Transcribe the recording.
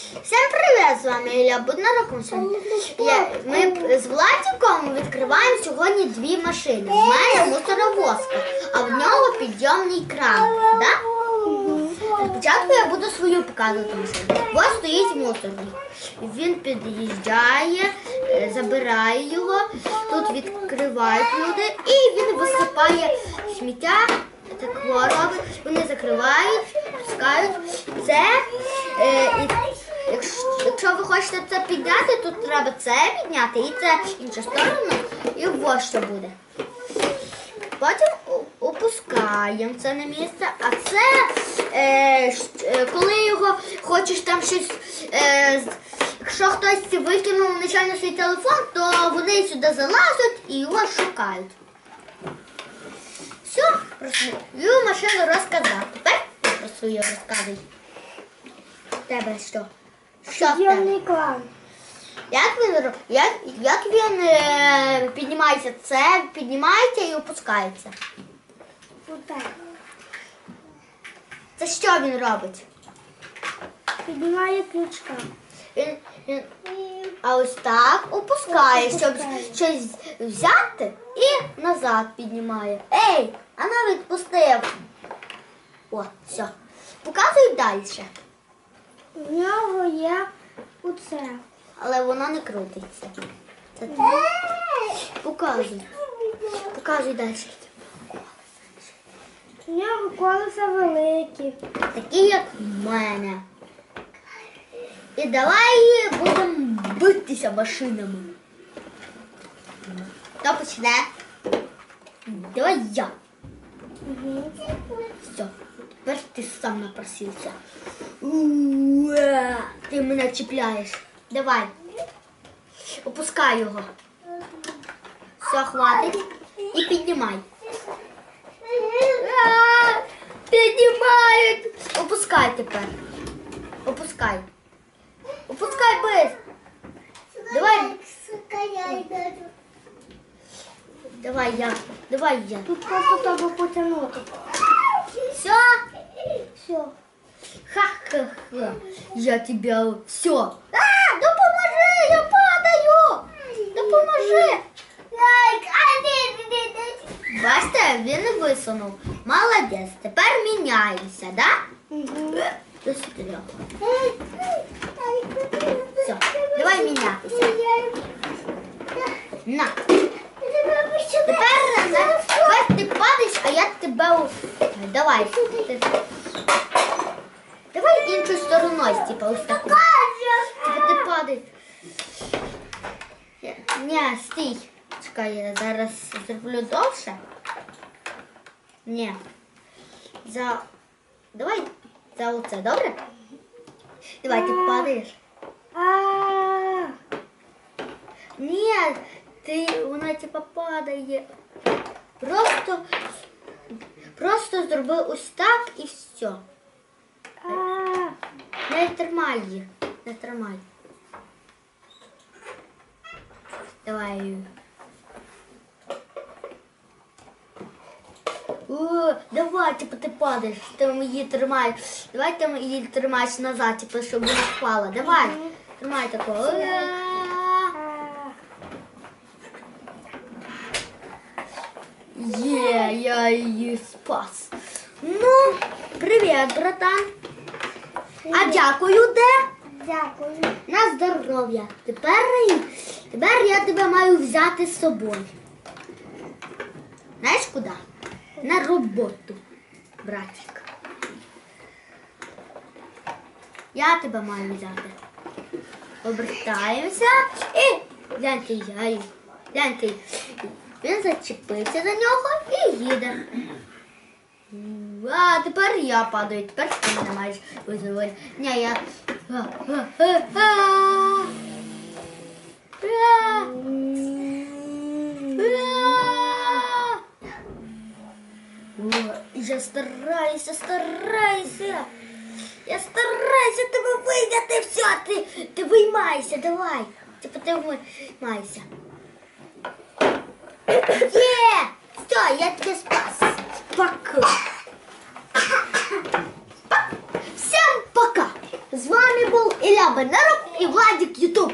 Всім привіт! З вами Ілля Буднарок. Я, ми з Владиком відкриваємо сьогодні дві машини. В мене мусоровозка, а в нього підйомний кран. Да? Спочатку я буду свою показувати машину. Ось стоїть мусорник. Він під'їжджає, е, забирає його, тут відкривають люди і він висипає сміття. Так робить, вони закривають, пускають. Це і, якщо, ви хочете це підняти, то треба це підняти і це інша сторона, і ось що буде. Потім опускаємо це на місце, а це е, е, коли його хочеш там щось. Е, якщо хтось викинув нечайно свій телефон, то вони сюди залазять і його шукають. Все, про свою машину розказав. Тепер про свою. Тебе що? Підйомний клан. Як він як, як він е, піднімається? Це піднімається і опускається. Отак. Це що він робить? Піднімає ключка. Він, він, а ось так опускає, щоб щось взяти і назад піднімає. Ей, а ну відпустив. О, все. Показуй далі. В нього є оце. Але воно не крутиться. Це ти. Показуй. Показуй далі. В нього колеса великі. Такі, як в мене. І давай будемо битися машинами. Хто почне? Давай я. Угу. Все, тепер ти сам напросився. Уа, Ти мене чіпляєш. Давай. Опускай його. Все, хватить. І піднімай. Піднімають. Опускай тепер. Опускай. Опускай без. Давай. Давай я. Давай я. Тут просто треба потягнути. Все. Все. Ха-ха-ха. Я тебя все. А, допоможи, я падаю. Допоможи. Бачите, він висунув. Молодець. Тепер міняємося, да? Угу. До сюди. Все, давай мінятися. На. Тепер, на- тепер ти падаєш, а я тебе. у- Давай. Ти- Давай іншою стороною, типа ось таку. Типа ти падаєш. Я- Ні, стій. Чекай, я зараз зроблю довше. Ні. За. Давай за оце, добре? Давай, ти падаєш. А, Ні, ти, вона типа падає. Просто, просто зроби ось так і все. Не тримай їх. Не тримай. Давай. О, давай, типу, ти падаєш, ти її тримаєш. Давай ти її тримаєш назад, типу, щоб вона впала. Давай. Тримай такого. Є, я її спас. Ну, привіт, братан. А дякую, де? Дякую. На здоров'я. Тепер, тепер я тебе маю взяти з собою. Знаєш куди? На роботу, братик. Я тебе маю взяти. Обертаємося і гляньте, я гляньте. Він зачепився за нього і їде. А тепер я падаю, тепер ти не маєш визволення. Ні, я. Я стараюся, стараюся. Я стараюся тебе вийняти все. Ти, ти виймайся, давай. Типа ти виймайся. Є! Все, я тебе спас. Пока. З вами був и Владик Ютуб.